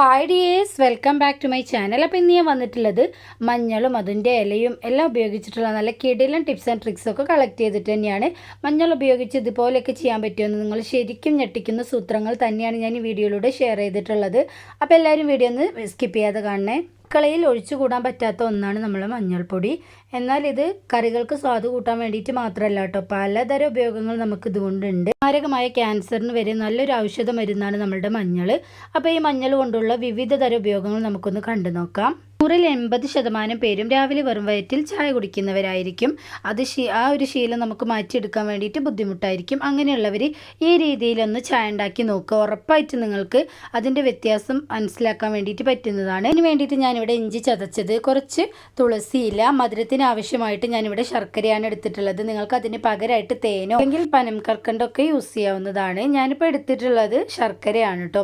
Hi dears welcome back to my channel അപ്പോൾ ഇന്ന് ഞാൻ വന്നിട്ടുള്ളത് മഞ്ഞളും അതിന്റെ ഇലയും എല്ലാം ഉപയോഗിച്ചിട്ടുള്ള നല്ല കിടിലൻ ടിപ്സ് ആൻഡ് ട്രിക്സൊക്കെ കളക്ട് ചെയ്തിട്ട് തന്നെയാണ്. മഞ്ഞൾ ഉപയോഗിച്ച് ഇതുപോലെയൊക്കെ ചെയ്യാൻ പറ്റുമെന്ന് നിങ്ങൾ ശരിക്കും ഞെട്ടിക്കുന്ന സൂത്രങ്ങൾ തന്നെയാണ് ഞാൻ ഈ വീഡിയോയിലൂടെ ഷെയർ ചെയ്തിട്ടുള്ളത്. അപ്പോൾ എല്ലാവരും വീഡിയോ ഒന്ന് സ്കിപ്പ് ചെയ്യാതെ കാണണേ. അടുക്കളയിൽ ഒഴിച്ചുകൂടാൻ പറ്റാത്ത ഒന്നാണ് നമ്മൾ മഞ്ഞൾപ്പൊടി. എന്നാൽ ഇത് കറികൾക്ക് സ്വാദ് കൂട്ടാൻ വേണ്ടിയിട്ട് മാത്രമല്ല കേട്ടോ. പലതരം ഉപയോഗങ്ങൾ നമുക്ക് ഇതുകൊണ്ടുണ്ട്. മാരകമായ ക്യാൻസറിന് വരെ നല്ലൊരു ഔഷധ മരുന്നാണ് നമ്മളുടെ മഞ്ഞൾ അപ്പോൾ ഈ മഞ്ഞൾ കൊണ്ടുള്ള വിവിധ തരം ഉപയോഗങ്ങൾ നമുക്കൊന്ന് കണ്ടു നോക്കാം. നൂറിൽ എൺപത് ശതമാനം പേരും രാവിലെ വെറും വയറ്റിൽ ചായ കുടിക്കുന്നവരായിരിക്കും. അത് ശീ ആ ഒരു ശീലം നമുക്ക് മാറ്റിയെടുക്കാൻ വേണ്ടിയിട്ട് ബുദ്ധിമുട്ടായിരിക്കും. അങ്ങനെയുള്ളവർ ഈ രീതിയിലൊന്ന് ചായ ഉണ്ടാക്കി നോക്കുക ഉറപ്പായിട്ട് നിങ്ങൾക്ക് അതിന്റെ വ്യത്യാസം മനസ്സിലാക്കാൻ വേണ്ടിയിട്ട് പറ്റുന്നതാണ്. അതിന് വേണ്ടിയിട്ട് ഞാനിവിടെ ഇഞ്ചി ചതച്ചത് കുറച്ച് തുളസിയില മധുരത്തിന് ആവശ്യമായിട്ട് ഞാനിവിടെ ശർക്കരയാണ് എടുത്തിട്ടുള്ളത്. നിങ്ങൾക്ക് അതിന് പകരമായിട്ട് തേനോ അല്ലെങ്കിൽ പനം കർക്കണ്ടൊക്കെ യൂസ് ചെയ്യാവുന്നതാണ്. ഞാനിപ്പോൾ എടുത്തിട്ടുള്ളത് ശർക്കരയാണ് കേട്ടോ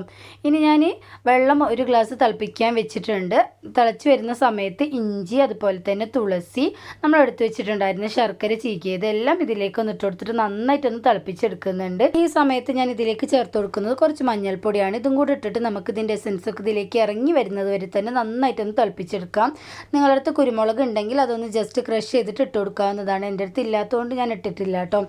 ഇനി ഞാൻ വെള്ളം ഒരു ഗ്ലാസ് തിളപ്പിക്കാൻ വെച്ചിട്ടുണ്ട്. തിളച്ച് വരുന്ന സമയത്ത് ഇഞ്ചി അതുപോലെ തന്നെ തുളസി നമ്മൾ എടുത്തു വെച്ചിട്ടുണ്ടായിരുന്ന. ശർക്കര ചീക്കിയത് എല്ലാം ഇതിലേക്ക് ഒന്ന് ഇട്ട് കൊടുത്തിട്ട് നന്നായിട്ടൊന്ന് തിളപ്പിച്ചെടുക്കുന്നുണ്ട്. ഈ സമയത്ത് ഞാൻ ഇതിലേക്ക് ചേർത്ത് കൊടുക്കുന്നത് കുറച്ച് മഞ്ഞൾപ്പൊടിയാണ്. ഇതും കൂടി ഇട്ടിട്ട് നമുക്ക് ഇതിന്റെ എസൻസ് ഒക്കെ ഇതിലേക്ക് ഇറങ്ങി വരുന്നത് വരെ തന്നെ നന്നായിട്ടൊന്ന് തിളപ്പിച്ചെടുക്കാം. നിങ്ങളുടെ അടുത്ത് കുരുമുളക് ഉണ്ടെങ്കിൽ അതൊന്ന് ജസ്റ്റ് ക്രഷ് ചെയ്തിട്ട് ഇട്ട് കൊടുക്കാവുന്നതാണ്. എന്റെ അടുത്ത് ഇല്ലാത്തതുകൊണ്ട് ഞാൻ ഇട്ടിട്ടില്ല കേട്ടോ.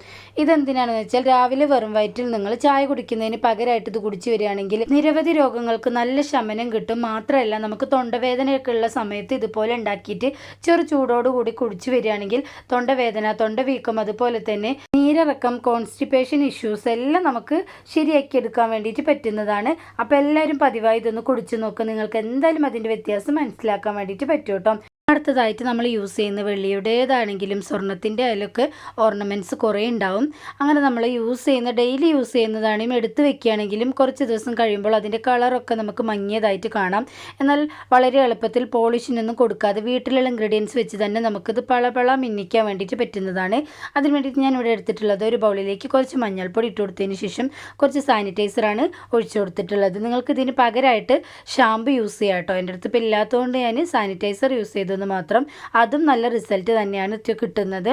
ഇതെന്തിനാണെന്ന് വെച്ചാൽ രാവിലെ വെറും വയറ്റിൽ നിങ്ങൾ ചായ കുടിക്കുന്നതിന് പകരമായിട്ട് ഇത് കുടിച്ചു വരികയാണെങ്കിൽ നിരവധി രോഗങ്ങൾക്ക് നല്ല ശമനം കിട്ടും. മാത്രമല്ല നമുക്ക് തൊണ്ടവേദനയൊക്കെ ഉള്ള സമയത്ത് ഇതുപോലെ ഉണ്ടാക്കിയിട്ട് ചെറു ചൂടോടുകൂടി കുടിച്ചു വരികയാണെങ്കിൽ തൊണ്ടവേദന തൊണ്ടവീക്കം അതുപോലെ തന്നെ നീരിറക്കം കോൺസ്റ്റിപ്പേഷൻ ഇഷ്യൂസ് എല്ലാം നമുക്ക് ശരിയാക്കി എടുക്കാൻ വേണ്ടിയിട്ട് പറ്റുന്നതാണ്. അപ്പോൾ എല്ലാവരും പതിവായി ഇതൊന്ന് കുടിച്ചു നോക്കുക നിങ്ങൾക്ക് എന്തായാലും അതിന്റെ വ്യത്യാസം മനസ്സിലാക്കാൻ വേണ്ടിയിട്ട് പറ്റും കേട്ടോ. അടുത്തതായിട്ട് നമ്മൾ യൂസ് ചെയ്യുന്ന വെള്ളിയുടേതാണെങ്കിലും സ്വർണത്തിന്റെ അതിലൊക്കെ ഓർണമെന്റ്സ് കുറേ ഉണ്ടാവും. അങ്ങനെ നമ്മൾ യൂസ് ചെയ്യുന്ന ഡെയിലി യൂസ് ചെയ്യുന്നതാണെങ്കിലും എടുത്ത് വെക്കുകയാണെങ്കിലും കുറച്ച് ദിവസം കഴിയുമ്പോൾ അതിന്റെ കളറൊക്കെ നമുക്ക് മങ്ങിയതായിട്ട് കാണാം. എന്നാൽ വളരെ എളുപ്പത്തിൽ പോളിഷിനൊന്നും കൊടുക്കാതെ വീട്ടിലുള്ള ഇൻഗ്രീഡിയൻസ് വെച്ച് തന്നെ നമുക്കിത് പളപള മിന്നിക്കാൻ വേണ്ടിയിട്ട് പറ്റുന്നതാണ്. അതിന് വേണ്ടിയിട്ട് ഞാൻ ഇവിടെ എടുത്തിട്ടുള്ളത് ഒരു ബൗളിലേക്ക് കുറച്ച് മഞ്ഞൾപ്പൊടി ഇട്ട് കൊടുത്തതിന് ശേഷം കുറച്ച് സാനിറ്റൈസറാണ് ഒഴിച്ചു കൊടുത്തിട്ടുള്ളത്. നിങ്ങൾക്ക് ഇതിന് പകരമായിട്ട് ഷാമ്പു യൂസ് ചെയ്യാം കേട്ടോ. എന്റെ അടുത്ത് ഇപ്പോൾ ഇല്ലാത്തതുകൊണ്ട് ഞാൻ സാനിറ്റൈസർ യൂസ് ചെയ്തു. മാത്രം. അതും നല്ല റിസൾട്ട് തന്നെയാണ് കിട്ടുന്നത്.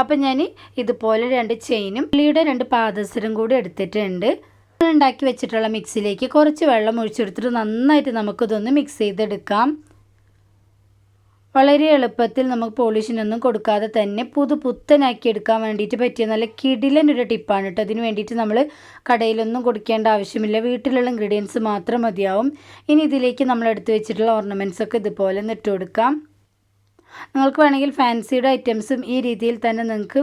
അപ്പം ഞാൻ ഇതുപോലെ രണ്ട് ചെയിനും പുള്ളിയുടെ രണ്ട് പാദസരം കൂടി എടുത്തിട്ടുണ്ട്. ഉണ്ടാക്കി വെച്ചിട്ടുള്ള മിക്സിയിലേക്ക് കുറച്ച് വെള്ളം ഒഴിച്ചെടുത്തിട്ട് നന്നായിട്ട് നമുക്കിതൊന്ന് മിക്സ് ചെയ്തെടുക്കാം. വളരെ എളുപ്പത്തിൽ നമുക്ക് പോളിഷിനൊന്നും കൊടുക്കാതെ തന്നെ പുതു പുത്തനാക്കി എടുക്കാൻ വേണ്ടിയിട്ട് പറ്റിയ നല്ല കിടിലനൊരു ടിപ്പാണ് കേട്ടോ അതിന് വേണ്ടിയിട്ട് നമ്മൾ കടയിലൊന്നും കൊടുക്കേണ്ട ആവശ്യമില്ല. വീട്ടിലുള്ള ഇൻഗ്രീഡിയൻസ് മാത്രം മതിയാവും. ഇനി ഇതിലേക്ക് നമ്മൾ എടുത്തു വെച്ചിട്ടുള്ള ഓർണമെന്റ്സൊക്കെ ഇതുപോലെ ഇട്ട് കൊടുക്കാം. നിങ്ങൾക്ക് വേണമെങ്കിൽ ഫാൻസിയുടെ ഐറ്റംസും ഈ രീതിയിൽ തന്നെ നിങ്ങൾക്ക്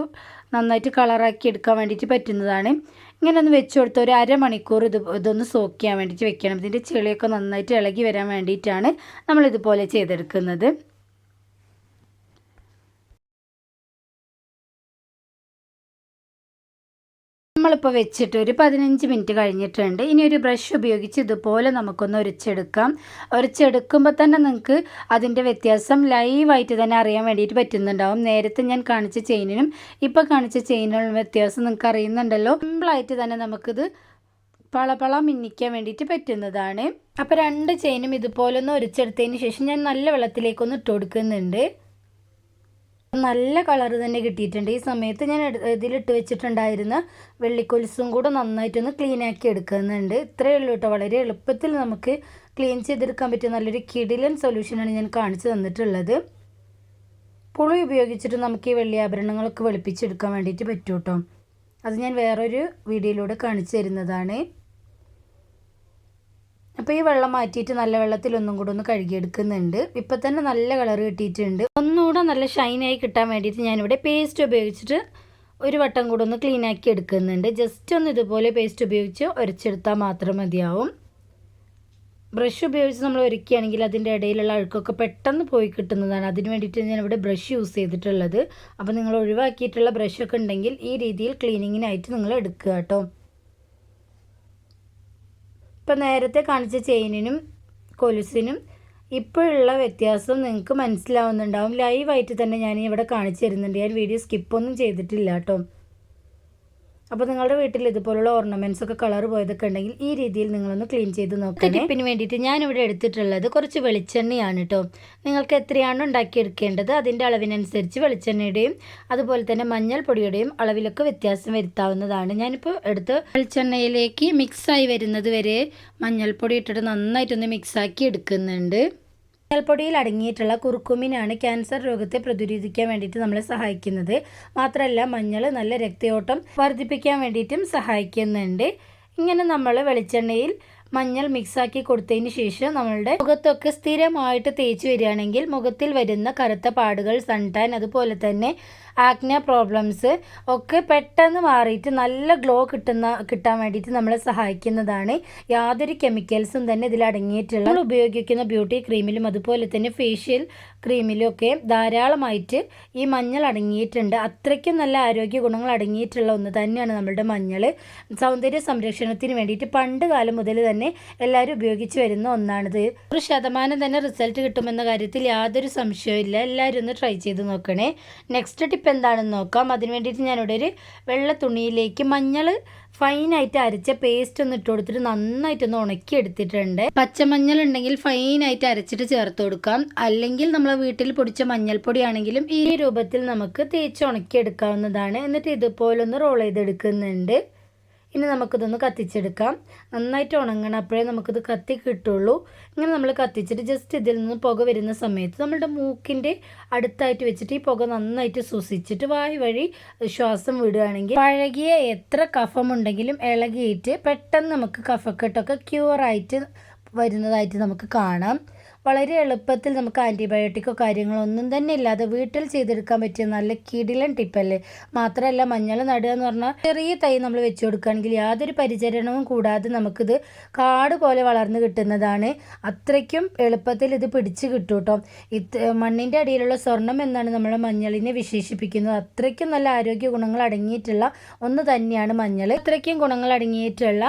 നന്നായിട്ട് കളറാക്കി എടുക്കാൻ വേണ്ടിയിട്ട് പറ്റുന്നതാണ്. ഇങ്ങനെ ഒന്ന് വെച്ച് കൊടുത്ത് ഒരു അരമണിക്കൂർ ഇത് ഇതൊന്ന് സോക്ക് ചെയ്യാൻ വേണ്ടിയിട്ട് വെക്കണം. ഇതിന്റെ ചെളിയൊക്കെ നന്നായിട്ട് ഇളകി വരാൻ വേണ്ടിയിട്ടാണ് നമ്മൾ ഇതുപോലെ ചെയ്തെടുക്കുന്നത്. നമ്മളിപ്പോൾ വെച്ചിട്ട് ഒരു പതിനഞ്ച് മിനിറ്റ് കഴിഞ്ഞിട്ടുണ്ട്. ഇനി ഒരു ബ്രഷ് ഉപയോഗിച്ച് ഇതുപോലെ നമുക്കൊന്ന് ഉരച്ചെടുക്കാം ഉരച്ചെടുക്കുമ്പോൾ തന്നെ നിങ്ങൾക്ക് അതിന്റെ വ്യത്യാസം ലൈവായിട്ട് തന്നെ അറിയാൻ വേണ്ടിയിട്ട് പറ്റുന്നുണ്ടാവും. നേരത്തെ ഞാൻ കാണിച്ച ചെയിനിനും ഇപ്പോൾ കാണിച്ച ചെയിനിനുള്ള വ്യത്യാസം നിങ്ങൾക്ക് അറിയുന്നുണ്ടല്ലോ. സിമ്പിളായിട്ട് തന്നെ നമുക്കിത് പളപള മിന്നിക്കാൻ വേണ്ടിയിട്ട് പറ്റുന്നതാണ്. അപ്പോൾ രണ്ട് ചെയിനും ഇതുപോലെ ഒന്ന് ഉരച്ചെടുത്തതിന് ശേഷം ഞാൻ നല്ല വെള്ളത്തിലേക്കൊന്ന് ഇട്ട് കൊടുക്കുന്നുണ്ട്. നല്ല കളർ തന്നെ കിട്ടിയിട്ടുണ്ട്. ഈ സമയത്ത് ഞാൻ ഇതിലിട്ട് വെച്ചിട്ടുണ്ടായിരുന്ന വെള്ളിക്കൊലുസും കൂടെ നന്നായിട്ടൊന്ന് ക്ലീൻ ആക്കി എടുക്കുന്നുണ്ട്. ഇത്രയേ ഉള്ളൂ കേട്ടോ വളരെ എളുപ്പത്തിൽ നമുക്ക് ക്ലീൻ ചെയ്തെടുക്കാൻ പറ്റിയ നല്ലൊരു കിടിലൻ സൊല്യൂഷനാണ് ഞാൻ കാണിച്ചു തന്നിട്ടുള്ളത്. പുളി ഉപയോഗിച്ചിട്ട് നമുക്ക് ഈ വെള്ളി ആഭരണങ്ങളൊക്കെ വെളുപ്പിച്ചെടുക്കാൻ വേണ്ടിയിട്ട് പറ്റും കേട്ടോ അത് ഞാൻ വേറൊരു വീഡിയോയിലൂടെ കാണിച്ചു തരുന്നതാണ്. അപ്പോൾ ഈ വെള്ളം മാറ്റിയിട്ട് നല്ല വെള്ളത്തിൽ ഒന്നും കൂടെ ഒന്ന് കഴുകിയെടുക്കുന്നുണ്ട്. ഇപ്പം തന്നെ നല്ല കളർ കിട്ടിയിട്ടുണ്ട്. ഒന്നുകൂടെ നല്ല ഷൈനായി കിട്ടാൻ വേണ്ടിയിട്ട് ഞാനിവിടെ പേസ്റ്റ് ഉപയോഗിച്ചിട്ട് ഒരു വട്ടം കൂടെ ഒന്ന് ക്ലീൻ ആക്കി എടുക്കുന്നുണ്ട്. ജസ്റ്റ് ഒന്ന് ഇതുപോലെ പേസ്റ്റ് ഉപയോഗിച്ച് ഉരച്ചെടുത്താൽ മാത്രം മതിയാവും. ബ്രഷ് ഉപയോഗിച്ച് നമ്മൾ ഒരുക്കുകയാണെങ്കിൽ അതിന്റെ ഇടയിലുള്ള അഴുക്കൊക്കെ പെട്ടെന്ന് പോയി കിട്ടുന്നതാണ്. അതിന് വേണ്ടിയിട്ട് ഞാൻ ഇവിടെ ബ്രഷ് യൂസ് ചെയ്തിട്ടുള്ളത്. അപ്പോൾ നിങ്ങൾ ഒഴിവാക്കിയിട്ടുള്ള ബ്രഷൊക്കെ ഉണ്ടെങ്കിൽ ഈ രീതിയിൽ ക്ലീനിങ്ങിനായിട്ട് നിങ്ങൾ എടുക്കുക കേട്ടോ. ഇപ്പം നേരത്തെ കാണിച്ച ചെയിനിനും കൊലുസിനും ഇപ്പോഴുള്ള വ്യത്യാസം നിങ്ങൾക്ക് മനസ്സിലാവുന്നുണ്ടാവും. ലൈവായിട്ട് തന്നെ ഞാൻ ഇവിടെ കാണിച്ചു തരുന്നുണ്ട്. ഞാൻ വീഡിയോ സ്കിപ്പൊന്നും ചെയ്തിട്ടില്ല കേട്ടോ. അപ്പോൾ നിങ്ങളുടെ വീട്ടിൽ ഇതുപോലുള്ള ഓർണമെന്റ്സ് ഒക്കെ കളർ പോയതൊക്കെ ഉണ്ടെങ്കിൽ ഈ രീതിയിൽ നിങ്ങളൊന്ന് ക്ലീൻ ചെയ്ത് നോക്കാം ടിപ്പിന് വേണ്ടിയിട്ട് ഞാൻ ഇവിടെ എടുത്തിട്ടുള്ളത് കുറച്ച് വെളിച്ചെണ്ണയാണ് കേട്ടോ. നിങ്ങൾക്ക് എത്രയാണോ ഉണ്ടാക്കിയെടുക്കേണ്ടത് അതിന്റെ അളവിനനുസരിച്ച് വെളിച്ചെണ്ണയുടെയും അതുപോലെ തന്നെ മഞ്ഞൾപ്പൊടിയുടെയും അളവിലൊക്കെ വ്യത്യാസം വരുത്താവുന്നതാണ്. ഞാനിപ്പോൾ എടുത്ത് വെളിച്ചെണ്ണയിലേക്ക് മിക്സായി വരുന്നത് വരെ മഞ്ഞൾപ്പൊടി ഇട്ടിട്ട് നന്നായിട്ടൊന്ന് മിക്സാക്കി എടുക്കുന്നുണ്ട്. മഞ്ഞൾപ്പൊടിയിൽ അടങ്ങിയിട്ടുള്ള കുറുക്കുമിനാണ് ക്യാൻസർ രോഗത്തെ പ്രതിരോധിക്കാൻ വേണ്ടിയിട്ട് നമ്മളെ സഹായിക്കുന്നത്. മാത്രമല്ല മഞ്ഞൾ നല്ല രക്തയോട്ടം വർദ്ധിപ്പിക്കാൻ വേണ്ടിയിട്ടും സഹായിക്കുന്നുണ്ട്. ഇങ്ങനെ നമ്മൾ വെളിച്ചെണ്ണയിൽ മഞ്ഞൾ മിക്സാക്കി കൊടുത്തതിന് ശേഷം നമ്മളുടെ മുഖത്തൊക്കെ സ്ഥിരമായിട്ട് തേച്ച് വരികയാണെങ്കിൽ മുഖത്തിൽ വരുന്ന കറുത്ത പാടുകൾ സൺടാൻ അതുപോലെ തന്നെ ആക്ന പ്രോബ്ലംസ് ഒക്കെ പെട്ടെന്ന് മാറിയിട്ട് നല്ല ഗ്ലോ കിട്ടുന്ന കിട്ടാൻ വേണ്ടിയിട്ട് നമ്മളെ സഹായിക്കുന്നതാണ്. യാതൊരു കെമിക്കൽസും തന്നെ ഇതിൽ അടങ്ങിയിട്ടുള്ള നമ്മൾ ഉപയോഗിക്കുന്ന ബ്യൂട്ടി ക്രീമിലും അതുപോലെ തന്നെ ഫേഷ്യൽ ക്രീമിലും ഒക്കെ ധാരാളമായിട്ട് ഈ മഞ്ഞൾ അടങ്ങിയിട്ടുണ്ട്. അത്രയ്ക്കും നല്ല ആരോഗ്യ ഗുണങ്ങൾ അടങ്ങിയിട്ടുള്ള ഒന്ന് തന്നെയാണ് നമ്മളുടെ മഞ്ഞൾ. സൗന്ദര്യ സംരക്ഷണത്തിന് വേണ്ടിയിട്ട് പണ്ട് കാലം മുതൽ തന്നെ എല്ലാവരും ഉപയോഗിച്ച് വരുന്ന ഒന്നാണിത്. ഒരു ശതമാനം തന്നെ റിസൾട്ട് കിട്ടുമെന്ന കാര്യത്തിൽ യാതൊരു സംശയവും ഇല്ല. എല്ലാവരും ഒന്ന് ട്രൈ ചെയ്ത് നോക്കണേ. നെക്സ്റ്റ് എന്താണെന്ന് നോക്കാം. അതിന് വേണ്ടിയിട്ട് ഞാനിവിടെ ഒരു വെള്ള തുണിയിലേക്ക് മഞ്ഞൾ ഫൈനായിട്ട് അരച്ച പേസ്റ്റ് ഒന്ന് ഇട്ട് കൊടുത്തിട്ട് നന്നായിട്ടൊന്ന് ഉണക്കി എടുത്തിട്ടുണ്ട്. പച്ചമഞ്ഞൾ ഉണ്ടെങ്കിൽ ഫൈനായിട്ട് അരച്ചിട്ട് ചേർത്ത് കൊടുക്കാം. അല്ലെങ്കിൽ നമ്മൾ വീട്ടിൽ പൊടിച്ച മഞ്ഞൾപ്പൊടിയാണെങ്കിലും ഈ രൂപത്തിൽ നമുക്ക് തേച്ച് ഉണക്കി എടുക്കാവുന്നതാണ് എന്നിട്ട് ഇതുപോലൊന്ന് റോൾ ചെയ്തെടുക്കുന്നുണ്ട്. ഇനി നമുക്കിതൊന്ന് കത്തിച്ചെടുക്കാം. നന്നായിട്ട് ഉണങ്ങണം. അപ്പോഴേ നമുക്കിത് കത്തി കിട്ടുള്ളൂ. ഇങ്ങനെ നമ്മൾ കത്തിച്ചിട്ട് ജസ്റ്റ് ഇതിൽ നിന്ന് പുക വരുന്ന സമയത്ത് നമ്മളുടെ മൂക്കിന്റെ അടുത്തായിട്ട് വെച്ചിട്ട് ഈ പുക നന്നായിട്ട് ശ്വസിച്ചിട്ട് വായു വഴി ശ്വാസം വിടുകയാണെങ്കിൽ പഴകിയ എത്ര കഫമുണ്ടെങ്കിലും ഇളകിയിട്ട് പെട്ടെന്ന് നമുക്ക് കഫക്കെട്ടൊക്കെ ക്യൂറായിട്ട് വരുന്നതായിട്ട് നമുക്ക് കാണാം. വളരെ എളുപ്പത്തിൽ നമുക്ക് ആന്റിബയോട്ടിക്കോ കാര്യങ്ങളോ ഒന്നും തന്നെ ഇല്ലാതെ വീട്ടിൽ ചെയ്തെടുക്കാൻ പറ്റിയ നല്ല കിടിലൻ ടിപ്പല്ലേ മാത്രമല്ല മഞ്ഞൾ നടുക എന്ന് പറഞ്ഞാൽ ചെറിയ തൈ നമ്മൾ വെച്ച് കൊടുക്കുകയാണെങ്കിൽ യാതൊരു പരിചരണവും കൂടാതെ നമുക്കിത് കാട് പോലെ വളർന്നു കിട്ടുന്നതാണ്. അത്രയ്ക്കും എളുപ്പത്തിൽ ഇത് പിടിച്ച് കിട്ടും കേട്ടോ. ഇത് മണ്ണിന്റെ അടിയിലുള്ള സ്വർണം എന്നാണ് നമ്മൾ മഞ്ഞളിനെ വിശേഷിപ്പിക്കുന്നത്. അത്രയ്ക്കും നല്ല ആരോഗ്യ ഗുണങ്ങൾ അടങ്ങിയിട്ടുള്ള ഒന്ന് തന്നെയാണ് മഞ്ഞൾ. അത്രയ്ക്കും ഗുണങ്ങൾ അടങ്ങിയിട്ടുള്ള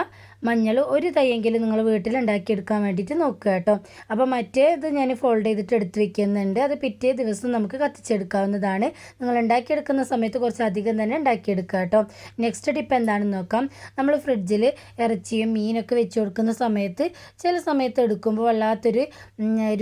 മഞ്ഞൾ ഒരു തൈയെങ്കിലും നിങ്ങൾ വീട്ടിൽ ഉണ്ടാക്കിയെടുക്കാൻ വേണ്ടിയിട്ട് നോക്കുക കേട്ടോ. അപ്പോൾ മറ്റേ ഇത് ഞാൻ ഫോൾഡ് ചെയ്തിട്ട് എടുത്ത് വെക്കുന്നുണ്ട്. അത് പിറ്റേ ദിവസം നമുക്ക് കത്തിച്ചെടുക്കാവുന്നതാണ്. നിങ്ങൾ ഉണ്ടാക്കിയെടുക്കുന്ന സമയത്ത് കുറച്ച് അധികം തന്നെ ഉണ്ടാക്കിയെടുക്കുക കേട്ടോ. നെക്സ്റ്റ് ടിപ്പ് എന്താണെന്ന് നോക്കാം. നമ്മൾ ഫ്രിഡ്ജിൽ ഇറച്ചിയും മീനൊക്കെ വെച്ച് കൊടുക്കുന്ന സമയത്ത് ചില സമയത്ത് എടുക്കുമ്പോൾ വല്ലാത്തൊരു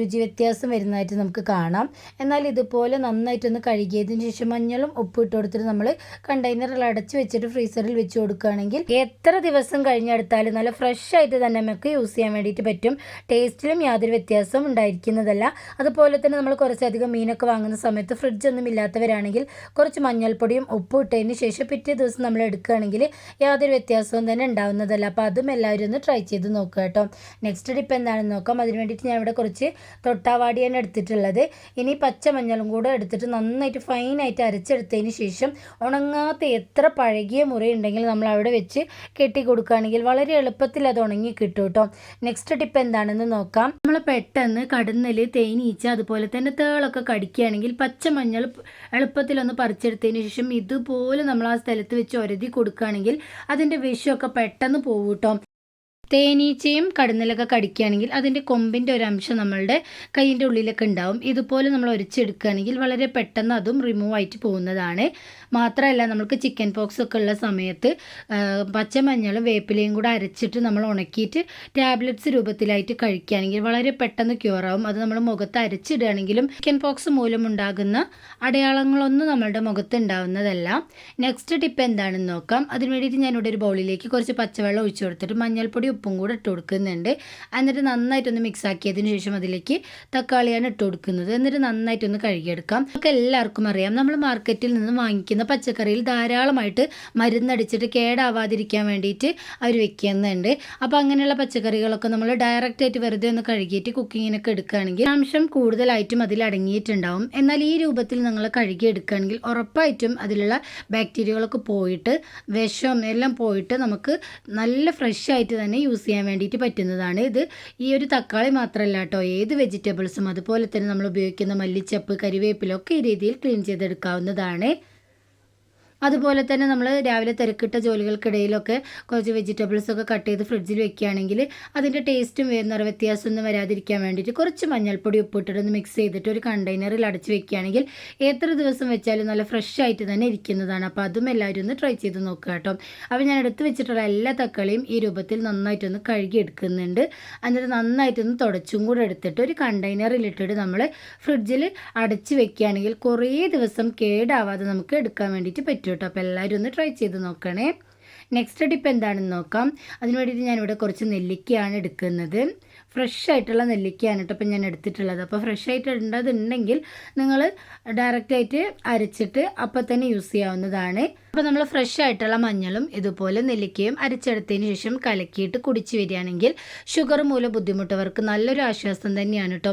രുചി വ്യത്യാസം വരുന്നതായിട്ട് നമുക്ക് കാണാം. എന്നാൽ ഇതുപോലെ നന്നായിട്ടൊന്ന് കഴുകിയതിന് ശേഷം മഞ്ഞളും ഉപ്പ് ഇട്ട് കൊടുത്തിട്ട് നമ്മൾ കണ്ടെയ്നറിൽ അടച്ച് വെച്ചിട്ട് ഫ്രീസറിൽ വെച്ച് കൊടുക്കുകയാണെങ്കിൽ എത്ര ദിവസം കഴിഞ്ഞെടുത്താലും നല്ല ഫ്രഷ് ആയിട്ട് തന്നെ നമുക്ക് യൂസ് ചെയ്യാൻ വേണ്ടിയിട്ട് പറ്റും. ടേസ്റ്റിലും യാതൊരു വ്യത്യാസവും ഉണ്ടായിരിക്കുന്നതല്ല. അതുപോലെ തന്നെ നമ്മൾ കുറച്ചധികം മീനൊക്കെ വാങ്ങുന്ന സമയത്ത് ഫ്രിഡ്ജൊന്നും ഇല്ലാത്തവരാണെങ്കിൽ കുറച്ച് മഞ്ഞൾപ്പൊടിയും ഉപ്പും ഇട്ടതിന് ശേഷം പിറ്റേ ദിവസം നമ്മൾ എടുക്കുകയാണെങ്കിൽ യാതൊരു വ്യത്യാസവും തന്നെ ഉണ്ടാവുന്നതല്ല. അപ്പോൾ അതും എല്ലാവരും ഒന്ന് ട്രൈ ചെയ്ത് നോക്കുക കേട്ടോ. നെക്സ്റ്റ് ഡിപ്പ് എന്താണെന്ന് നോക്കാം. അതിന് വേണ്ടിയിട്ട് ഞാൻ ഇവിടെ കുറച്ച് തൊട്ടാവാടിയാണ് എടുത്തിട്ടുള്ളത്. ഇനി പച്ച മഞ്ഞളും കൂടെ എടുത്തിട്ട് നന്നായിട്ട് ഫൈനായിട്ട് അരച്ചെടുത്തതിന് ശേഷം ഉണങ്ങാത്ത എത്ര പഴകിയ മുറി ഉണ്ടെങ്കിൽ നമ്മൾ അവിടെ വെച്ച് കെട്ടി കൊടുക്കുകയാണെങ്കിൽ വളരെ എളുപ്പത്തിൽ അത് ഉണങ്ങി കിട്ടും കേട്ടോ നെക്സ്റ്റ് ടിപ്പ് എന്താണെന്ന് നോക്കാം. നമ്മൾ പെട്ടെന്ന് കടന്നൽ തേനീച്ച അതുപോലെ തന്നെ തേളൊക്കെ കടിക്കുകയാണെങ്കിൽ പച്ചമഞ്ഞൾ എളുപ്പത്തിലൊന്ന് പറിച്ചെടുത്തതിന് ശേഷം ഇതുപോലെ നമ്മൾ ആ സ്ഥലത്ത് വെച്ച് ഒരതി കൊടുക്കുകയാണെങ്കിൽ അതിന്റെ വിഷമൊക്കെ പെട്ടെന്ന് പോകും കേട്ടോ തേനീച്ചയും കടന്നലൊക്കെ കടിക്കുകയാണെങ്കിൽ അതിന്റെ കൊമ്പിന്റെ ഒരു അംശം നമ്മളുടെ കൈയിന്റെ ഉള്ളിലൊക്കെ ഉണ്ടാവും. ഇതുപോലെ നമ്മൾ ഒരച്ചെടുക്കുകയാണെങ്കിൽ വളരെ പെട്ടെന്ന് അതും റിമൂവ് ആയിട്ട് പോകുന്നതാണ്. മാത്രമല്ല നമുക്ക് ചിക്കൻ പോക്സ് ഒക്കെ ഉള്ള സമയത്ത് പച്ചമഞ്ഞളും വേപ്പിലയും കൂടെ അരച്ചിട്ട് നമ്മൾ ഉണക്കിയിട്ട് ടാബ്ലറ്റ്സ് രൂപത്തിലായിട്ട് കഴിക്കുകയാണെങ്കിൽ വളരെ പെട്ടെന്ന് ക്യൂർ ആവും. അത് നമ്മൾ മുഖത്ത് അരച്ചിടുകയാണെങ്കിലും ചിക്കൻ പോക്സ് മൂലം ഉണ്ടാകുന്ന അടയാളങ്ങളൊന്നും നമ്മളുടെ മുഖത്ത് ഉണ്ടാവുന്നതല്ല. നെക്സ്റ്റ് ടിപ്പ് എന്താണെന്ന് നോക്കാം. അതിന് വേണ്ടിയിട്ട് ഞാനിവിടെ ഒരു ബൗളിലേക്ക് കുറച്ച് പച്ചവെള്ളം ഒഴിച്ചു കൊടുത്തിട്ട് മഞ്ഞൾപ്പൊടി ഉപ്പും കൂടെ ഇട്ട് കൊടുക്കുന്നുണ്ട്. എന്നിട്ട് നന്നായിട്ടൊന്ന് മിക്സ് ആക്കിയതിന് ശേഷം അതിലേക്ക് തക്കാളിയാണ് ഇട്ട് കൊടുക്കുന്നത്. എന്നിട്ട് നന്നായിട്ടൊന്ന് കഴുകിയെടുക്കാം. നമുക്ക് എല്ലാവർക്കും അറിയാം നമ്മൾ മാർക്കറ്റിൽ നിന്ന് വാങ്ങിക്കുന്ന പച്ചക്കറിയിൽ ധാരാളമായിട്ട് മരുന്നടിച്ചിട്ട് കേടാവാതിരിക്കാൻ വേണ്ടിയിട്ട് അവർ വെക്കുന്നുണ്ട്. അപ്പോൾ അങ്ങനെയുള്ള പച്ചക്കറികളൊക്കെ നമ്മൾ ഡയറക്റ്റായിട്ട് വെറുതെ ഒന്ന് കഴുകിയിട്ട് കുക്കിങ്ങിനൊക്കെ എടുക്കുകയാണെങ്കിൽ അംശം കൂടുതലായിട്ടും അതിൽ അടങ്ങിയിട്ടുണ്ടാവും. എന്നാൽ ഈ രൂപത്തിൽ നിങ്ങൾ കഴുകി എടുക്കുകയാണെങ്കിൽ ഉറപ്പായിട്ടും അതിലുള്ള ബാക്ടീരിയകളൊക്കെ പോയിട്ട് വിഷം എല്ലാം പോയിട്ട് നമുക്ക് നല്ല ഫ്രഷ് ആയിട്ട് തന്നെ യൂസ് ചെയ്യാൻ വേണ്ടിയിട്ട് പറ്റുന്നതാണ് ഇത്. ഈ ഒരു തക്കാളി മാത്രമല്ല കേട്ടോ ഏത് വെജിറ്റബിൾസും അതുപോലെ തന്നെ നമ്മൾ ഉപയോഗിക്കുന്ന മല്ലിച്ചപ്പ് കരിവേപ്പിലൊക്കെ ഈ രീതിയിൽ ക്ലീൻ ചെയ്തെടുക്കാവുന്നതാണ്. അതുപോലെ തന്നെ നമ്മൾ രാവിലെ തിരക്കിട്ട ജോലികൾക്കിടയിലൊക്കെ കുറച്ച് വെജിറ്റബിൾസ് ഒക്കെ കട്ട് ചെയ്ത് ഫ്രിഡ്ജിൽ വെക്കുകയാണെങ്കിൽ അതിന്റെ ടേസ്റ്റും വേറെ വ്യത്യാസമൊന്നും വരാതിരിക്കാൻ വേണ്ടിയിട്ട് കുറച്ച് മഞ്ഞൾപ്പൊടി ഉപ്പിട്ടിട്ടൊന്ന് മിക്സ് ചെയ്തിട്ട് ഒരു കണ്ടെയ്നറിൽ അടച്ച് വെക്കുകയാണെങ്കിൽ എത്ര ദിവസം വെച്ചാലും നല്ല ഫ്രഷ് ആയിട്ട് തന്നെ ഇരിക്കുന്നതാണ്. അപ്പോൾ അതും എല്ലാവരും ഒന്ന് ട്രൈ ചെയ്ത് നോക്കുക കേട്ടോ. അപ്പോൾ ഞാൻ എടുത്ത് വെച്ചിട്ടുള്ള എല്ലാ തക്കാളിയും ഈ രൂപത്തിൽ നന്നായിട്ടൊന്ന് കഴുകി എടുക്കുന്നുണ്ട്. എന്നിട്ട് നന്നായിട്ടൊന്ന് തുടച്ചും കൂടെ എടുത്തിട്ട് ഒരു കണ്ടെയ്നറിൽ ഇട്ടിട്ട് നമ്മൾ ഫ്രിഡ്ജിൽ അടച്ച് വെക്കുകയാണെങ്കിൽ കുറേ ദിവസം കേടാവാതെ നമുക്ക് എടുക്കാൻ വേണ്ടിയിട്ട് പറ്റും. കേട്ടോ അപ്പോൾ എല്ലാവരും ഒന്ന് ട്രൈ ചെയ്ത് നോക്കണേ. നെക്സ്റ്റ് ടിപ്പ് എന്താണെന്ന് നോക്കാം. അതിന് വേണ്ടിയിട്ട് ഞാനിവിടെ കുറച്ച് നെല്ലിക്കയാണ് എടുക്കുന്നത്. ഫ്രഷ് ആയിട്ടുള്ള നെല്ലിക്കയാണ് കേട്ടോ ഇപ്പം ഞാൻ എടുത്തിട്ടുള്ളത്. അപ്പോൾ ഫ്രഷ് ആയിട്ട് ഉണ്ടതുണ്ടെങ്കിൽ നിങ്ങൾ ഡയറക്റ്റായിട്ട് അരച്ചിട്ട് അപ്പം തന്നെ യൂസ് ചെയ്യാവുന്നതാണ്. അപ്പോൾ നമ്മൾ ഫ്രഷ് ആയിട്ടുള്ള മഞ്ഞളും ഇതുപോലെ നെല്ലിക്കയും അരച്ചെടുത്തതിന് ശേഷം കലക്കിയിട്ട് കുടിച്ച് വരികയാണെങ്കിൽ ഷുഗർ മൂലം ബുദ്ധിമുട്ടവർക്ക് നല്ലൊരു ആശ്വാസം തന്നെയാണ് കേട്ടോ.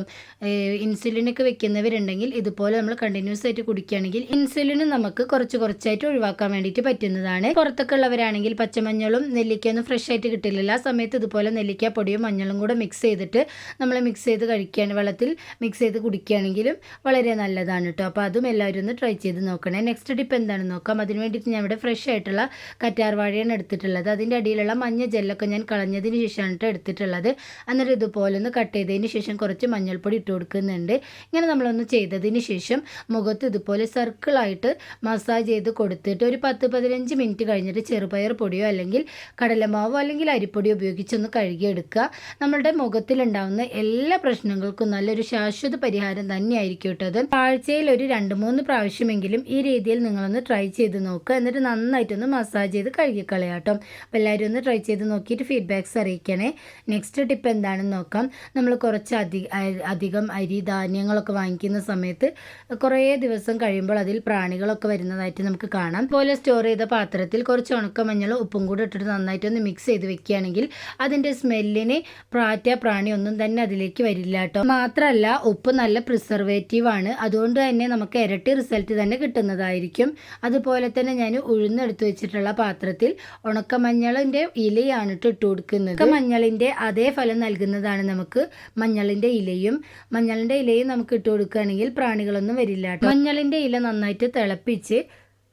ഇൻസുലിനൊക്കെ വെക്കുന്നവരുണ്ടെങ്കിൽ ഇതുപോലെ നമ്മൾ കണ്ടിന്യൂസ് ആയിട്ട് കുടിക്കുകയാണെങ്കിൽ ഇൻസുലിൻ നമുക്ക് കുറച്ച് കുറച്ചായിട്ട് ഒഴിവാക്കാൻ വേണ്ടിയിട്ട് പറ്റുന്നതാണ്. പുറത്തൊക്കെ ഉള്ളവരാണെങ്കിൽ പച്ചമഞ്ഞളും നെല്ലിക്കയൊന്നും ഫ്രഷ് ആയിട്ട് കിട്ടില്ല ആ സമയത്ത് ഇതുപോലെ നെല്ലിക്ക പൊടിയും മഞ്ഞളും കൂടെ മിക്സ് ചെയ്തിട്ട് നമ്മൾ മിക്സ് ചെയ്ത് കഴിക്കുകയാണ്. വെള്ളത്തിൽ മിക്സ് ചെയ്ത് കുടിക്കുകയാണെങ്കിലും വളരെ നല്ലതാണ് കേട്ടോ. അപ്പോൾ അതും എല്ലാവരും ഒന്ന് ട്രൈ ചെയ്ത് നോക്കണേ. നെക്സ്റ്റ് ടിപ്പ് എന്താണെന്ന് നോക്കാം. അതിന് വേണ്ടിയിട്ട് ഞാൻ ഇവിടെ ഫ്രഷ് ആയിട്ടുള്ള കറ്റാർവാഴയാണ് എടുത്തിട്ടുള്ളത്. അതിന്റെ അടിയിലുള്ള മഞ്ഞ ജെല്ലൊക്കെ ഞാൻ കളഞ്ഞതിന് ശേഷമാണ് കേട്ടോ എടുത്തിട്ടുള്ളത്. എന്നിട്ട് ഇതുപോലെ ഒന്ന് കട്ട് ചെയ്തതിന് ശേഷം കുറച്ച് മഞ്ഞൾപ്പൊടി ഇട്ട് കൊടുക്കുന്നുണ്ട്. ഇങ്ങനെ നമ്മളൊന്ന് ചെയ്തതിന് ശേഷം മുഖത്ത് ഇതുപോലെ സർക്കിളായിട്ട് മസാജ് ചെയ്ത് കൊടുത്തിട്ട് ഒരു പത്ത് പതിനഞ്ച് മിനിറ്റ് കഴിഞ്ഞിട്ട് ചെറുപയർ പൊടിയോ അല്ലെങ്കിൽ കടലമാവോ അല്ലെങ്കിൽ അരിപ്പൊടിയോ ഉപയോഗിച്ചൊന്ന് കഴുകിയെടുക്കുക. നമ്മളുടെ മുഖത്തിലുണ്ടാവുന്ന എല്ലാ പ്രശ്നങ്ങൾക്കും നല്ലൊരു ശാശ്വത പരിഹാരം തന്നെയായിരിക്കും കേട്ടത് ആഴ്ചയിൽ ഒരു രണ്ട് മൂന്ന് പ്രാവശ്യമെങ്കിലും ഈ രീതിയിൽ നിങ്ങളൊന്ന് ട്രൈ ചെയ്ത് നോക്കുക. എന്നിട്ട് നന്നായിട്ടൊന്ന് മസാജ് ചെയ്ത് കഴുകിക്കളയാം കേട്ടോ അപ്പോൾ എല്ലാവരും ഒന്ന് ട്രൈ ചെയ്ത് നോക്കിയിട്ട് ഫീഡ്ബാക്ക്സ് അറിയിക്കണേ. നെക്സ്റ്റ് ടിപ്പ് എന്താണെന്ന് നോക്കാം. നമ്മൾ കുറച്ച് അധിക അധികം അരി ധാന്യങ്ങളൊക്കെ വാങ്ങിക്കുന്ന സമയത്ത് കുറേ ദിവസം കഴിയുമ്പോൾ അതിൽ പ്രാണികളൊക്കെ വരുന്നതായിട്ട് നമുക്ക് കാണാം. അതുപോലെ സ്റ്റോർ ചെയ്ത പാത്രത്തിൽ കുറച്ച് ഉണക്കമഞ്ഞൾ ഉപ്പും കൂടി ഇട്ടിട്ട് നന്നായിട്ടൊന്ന് മിക്സ് ചെയ്ത് വെക്കുകയാണെങ്കിൽ അതിന്റെ സ്മെല്ലിന് പ്രാറ്റ പ്രാണി ഒന്നും തന്നെ അതിലേക്ക് വരില്ല കേട്ടോ മാത്രമല്ല ഉപ്പ് നല്ല പ്രിസർവേറ്റീവ് ആണ്. അതുകൊണ്ട് തന്നെ നമുക്ക് ഇരട്ടി റിസൾട്ട് തന്നെ കിട്ടുന്നതായിരിക്കും. അതുപോലെ തന്നെ ഞാൻ ഉഴുന്നെടുത്ത് വെച്ചിട്ടുള്ള പാത്രത്തിൽ ഉണക്കമഞ്ഞളിന്റെ ഇലയാണ് ഇട്ട് ഇട്ട് കൊടുക്കുന്നത്. മഞ്ഞളിന്റെ അതേ ഫലം നൽകുന്നതാണ് നമുക്ക് മഞ്ഞളിന്റെ ഇലയും. മഞ്ഞളിന്റെ ഇലയും നമുക്ക് ഇട്ട് കൊടുക്കുകയാണെങ്കിൽ പ്രാണികളൊന്നും വരില്ല മഞ്ഞളിന്റെ ഇല നന്നായിട്ട് തിളപ്പിച്ച്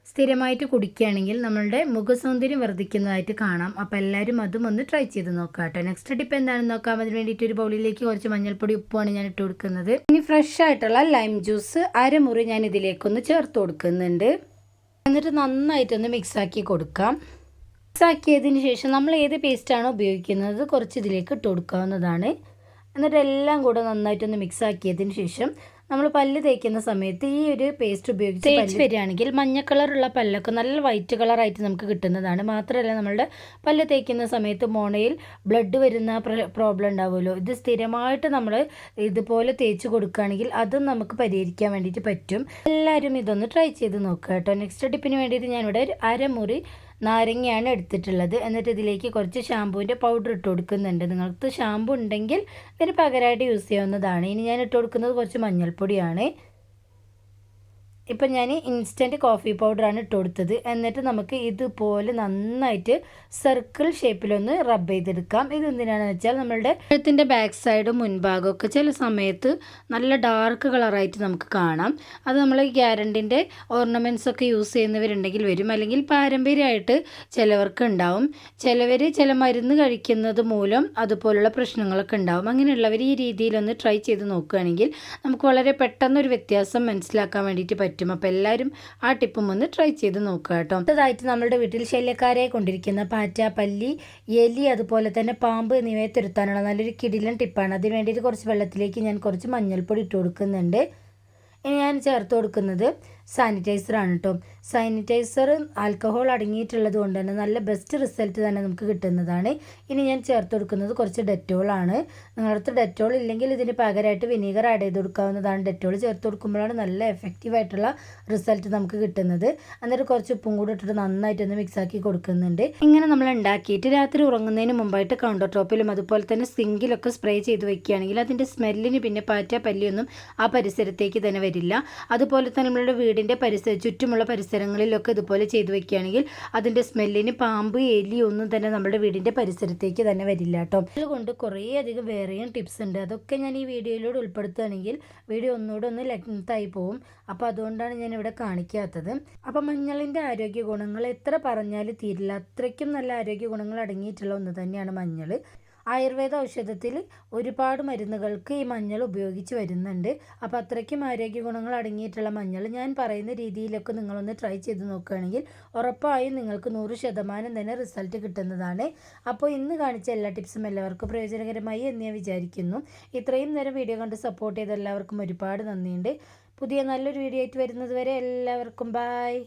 സ്ഥിരമായിട്ട് കുടിക്കുകയാണെങ്കിൽ നമ്മളുടെ മുഖസൗന്ദര്യം വർദ്ധിക്കുന്നതായിട്ട് കാണാം. അപ്പോൾ എല്ലാവരും അതും ഒന്ന് ട്രൈ ചെയ്ത് നോക്കാം കേട്ടോ. നെക്സ്റ്റ് ടിപ്പ് എന്താണെന്ന് നോക്കാം. അതിന് വേണ്ടിയിട്ട് ഒരു ബൗളിലേക്ക് കുറച്ച് മഞ്ഞൾപ്പൊടി ഉപ്പുമാണ് ഞാൻ ഇട്ട് കൊടുക്കുന്നത്. ഇനി ഫ്രഷ് ആയിട്ടുള്ള ലൈം ജ്യൂസ് അരമുറി ഞാൻ ഇതിലേക്കൊന്ന് ചേർത്ത് കൊടുക്കുന്നുണ്ട്. എന്നിട്ട് നന്നായിട്ടൊന്ന് മിക്സാക്കി കൊടുക്കാം. മിക്സാക്കിയതിന് ശേഷം നമ്മൾ ഏത് പേസ്റ്റാണ് ഉപയോഗിക്കുന്നത് കുറച്ച് ഇതിലേക്ക് ഇട്ട് കൊടുക്കാവുന്നതാണ്. എന്നിട്ട് എല്ലാം കൂടെ നന്നായിട്ടൊന്ന് മിക്സാക്കിയതിന് ശേഷം നമ്മൾ പല്ല് തേക്കുന്ന സമയത്ത് ഈ ഒരു പേസ്റ്റ് ഉപയോഗിച്ച് തേച്ച് വരികയാണെങ്കിൽ മഞ്ഞ കളറുള്ള പല്ലൊക്കെ നല്ല വൈറ്റ് കളറായിട്ട് നമുക്ക് കിട്ടുന്നതാണ്. മാത്രമല്ല നമ്മളുടെ പല്ല് തേക്കുന്ന സമയത്ത് മോണയിൽ ബ്ലഡ് വരുന്ന പ്രോബ്ലം ഉണ്ടാവുമല്ലോ. ഇത് സ്ഥിരമായിട്ട് നമ്മൾ ഇതുപോലെ തേച്ച് കൊടുക്കുകയാണെങ്കിൽ അതും നമുക്ക് പരിഹരിക്കാൻ വേണ്ടിയിട്ട് പറ്റും. എല്ലാവരും ഇതൊന്ന് ട്രൈ ചെയ്ത് നോക്കുക കേട്ടോ. നെക്സ്റ്റ് ടിപ്പിന് വേണ്ടിയിട്ട് ഞാനിവിടെ ഒരു അരമുറി നാരങ്ങയാണ് എടുത്തിട്ടുള്ളത്. എന്നിട്ട് ഇതിലേക്ക് കുറച്ച് ഷാമ്പൂവിന്റെ പൗഡർ ഇട്ട് കൊടുക്കുന്നുണ്ട്. നിങ്ങൾക്ക് ഷാമ്പു ഉണ്ടെങ്കിൽ ഇതിന് പകരമായിട്ട് യൂസ് ചെയ്യാവുന്നതാണ്. ഇനി ഞാൻ ഇട്ട് കൊടുക്കുന്നത് കുറച്ച് മഞ്ഞൾപ്പൊടിയാണ്. ഇപ്പം ഞാൻ ഇൻസ്റ്റന്റ് കോഫി പൗഡറാണ് ഇട്ട് കൊടുത്തത് എന്നിട്ട് നമുക്ക് ഇതുപോലെ നന്നായിട്ട് സർക്കിൾ ഷേപ്പിലൊന്ന് റബ്ബ് ചെയ്തെടുക്കാം. ഇത് എന്തിനാണെന്ന് വെച്ചാൽ നമ്മളുടെ കഴുത്തിന്റെ ബാക്ക് സൈഡും മുൻഭാഗമൊക്കെ ചില സമയത്ത് നല്ല ഡാർക്ക് കളറായിട്ട് നമുക്ക് കാണാം. അത് നമ്മൾ ഗ്യാരണ്ടിന്റെ ഓർണമെന്റ്സ് ഒക്കെ യൂസ് ചെയ്യുന്നവരുണ്ടെങ്കിൽ വരും. അല്ലെങ്കിൽ പാരമ്പര്യമായിട്ട് ചിലവർക്ക് ഉണ്ടാവും. ചിലവർ ചില മരുന്ന് കഴിക്കുന്നത് മൂലം അതുപോലുള്ള പ്രശ്നങ്ങളൊക്കെ ഉണ്ടാവും. അങ്ങനെയുള്ളവർ ഈ രീതിയിലൊന്ന് ട്രൈ ചെയ്ത് നോക്കുകയാണെങ്കിൽ നമുക്ക് വളരെ പെട്ടെന്നൊരു വ്യത്യാസം മനസ്സിലാക്കാൻ വേണ്ടിയിട്ട് പറ്റും. പറ്റും. അപ്പോൾ എല്ലാവരും ആ ടിപ്പും ഒന്ന് ട്രൈ ചെയ്ത് നോക്കുക കേട്ടോ. അടുത്തതായിട്ട് നമ്മുടെ വീട്ടിൽ ശല്യക്കാരെ കൊണ്ടിരിക്കുന്ന പാറ്റ പല്ലി എലി അതുപോലെ തന്നെ പാമ്പ് എന്നിവയെ തുരുത്താനുള്ള നല്ലൊരു കിടിലൻ ടിപ്പാണ്. അതിന് വേണ്ടിയിട്ട് കുറച്ച് വെള്ളത്തിലേക്ക് ഞാൻ കുറച്ച് മഞ്ഞൾപ്പൊടി ഇട്ട് കൊടുക്കുന്നുണ്ട്. ഇനി ഞാൻ ചേർത്ത് കൊടുക്കുന്നത് സാനിറ്റൈസറാണ് കേട്ടോ സാനിറ്റൈസർ ആൽക്കഹോൾ അടങ്ങിയിട്ടുള്ളത് കൊണ്ട് തന്നെ നല്ല ബെസ്റ്റ് റിസൾട്ട് തന്നെ നമുക്ക് കിട്ടുന്നതാണ്. ഇനി ഞാൻ ചേർത്ത് കൊടുക്കുന്നത് കുറച്ച് ഡെറ്റോളാണ് നിങ്ങളുടെ അടുത്ത് ഡെറ്റോൾ ഇല്ലെങ്കിൽ ഇതിന് പകരമായിട്ട് വിനീഗർ ആഡ് ചെയ്ത് കൊടുക്കാവുന്നതാണ്. ഡെറ്റോൾ ചേർത്ത് കൊടുക്കുമ്പോഴാണ് നല്ല എഫക്റ്റീവ് ആയിട്ടുള്ള റിസൾട്ട് നമുക്ക് കിട്ടുന്നത്. അന്നേരം കുറച്ച് ഉപ്പും കൂടി ഇട്ടിട്ട് നന്നായിട്ടൊന്ന് മിക്സാക്കി കൊടുക്കുന്നുണ്ട്. ഇങ്ങനെ നമ്മൾ ഉണ്ടാക്കിയിട്ട് രാത്രി ഉറങ്ങുന്നതിന് മുമ്പായിട്ട് കൗണ്ടർ ടോപ്പിലും അതുപോലെ തന്നെ സിങ്കിലൊക്കെ സ്പ്രേ ചെയ്ത് വെക്കുകയാണെങ്കിൽ അതിന്റെ സ്മെല്ലിന് പിന്നെ പാറ്റ പല്ലിയൊന്നും ആ പരിസരത്തേക്ക് തന്നെ വരില്ല. അതുപോലെ തന്നെ നമ്മളുടെ വീടിന്റെ പരിസര ചുറ്റുമുള്ള പരിസരങ്ങളിലൊക്കെ ഇതുപോലെ ചെയ്തു വെക്കുകയാണെങ്കിൽ അതിന്റെ സ്മെല്ലിന് പാമ്പ് എലി ഒന്നും തന്നെ നമ്മുടെ വീടിന്റെ പരിസരത്തേക്ക് തന്നെ വരില്ല കേട്ടോ. അതുകൊണ്ട് കുറേയധികം വേറെയും ടിപ്സ് ഉണ്ട്. അതൊക്കെ ഞാൻ ഈ വീഡിയോയിലൂടെ ഉൾപ്പെടുത്തുകയാണെങ്കിൽ വീഡിയോ ഒന്നുകൂടെ ഒന്ന് ലെങ്തായി പോവും. അപ്പോൾ അതുകൊണ്ടാണ് ഞാൻ ഇവിടെ കാണിക്കാത്തത്. അപ്പോൾ മഞ്ഞളിന്റെ ആരോഗ്യ ഗുണങ്ങൾ എത്ര പറഞ്ഞാലും തീരില്ല. അത്രയ്ക്കും നല്ല ആരോഗ്യ ഗുണങ്ങൾ അടങ്ങിയിട്ടുള്ള ഒന്ന് തന്നെയാണ് മഞ്ഞൾ. ആയുർവേദ ഔഷധത്തിൽ ഒരുപാട് മരുന്നുകൾക്ക് ഈ മഞ്ഞൾ ഉപയോഗിച്ച് വരുന്നുണ്ട്. അപ്പോൾ അത്രയ്ക്കും ആരോഗ്യ ഗുണങ്ങൾ അടങ്ങിയിട്ടുള്ള മഞ്ഞൾ ഞാൻ പറയുന്ന രീതിയിലൊക്കെ നിങ്ങളൊന്ന് ട്രൈ ചെയ്ത് നോക്കുകയാണെങ്കിൽ ഉറപ്പായും നിങ്ങൾക്ക് നൂറ് ശതമാനം തന്നെ റിസൾട്ട് കിട്ടുന്നതാണ്. അപ്പോൾ ഇന്ന് കാണിച്ച എല്ലാ ടിപ്സും എല്ലാവർക്കും പ്രയോജനകരമായി എന്ന് ഞാൻ വിചാരിക്കുന്നു. ഇത്രയും നേരം വീഡിയോ കണ്ട് സപ്പോർട്ട് ചെയ്ത എല്ലാവർക്കും ഒരുപാട് നന്ദിയുണ്ട്. പുതിയ നല്ലൊരു വീഡിയോ ആയിട്ട് വരുന്നത് വരെ എല്ലാവർക്കും ബായ്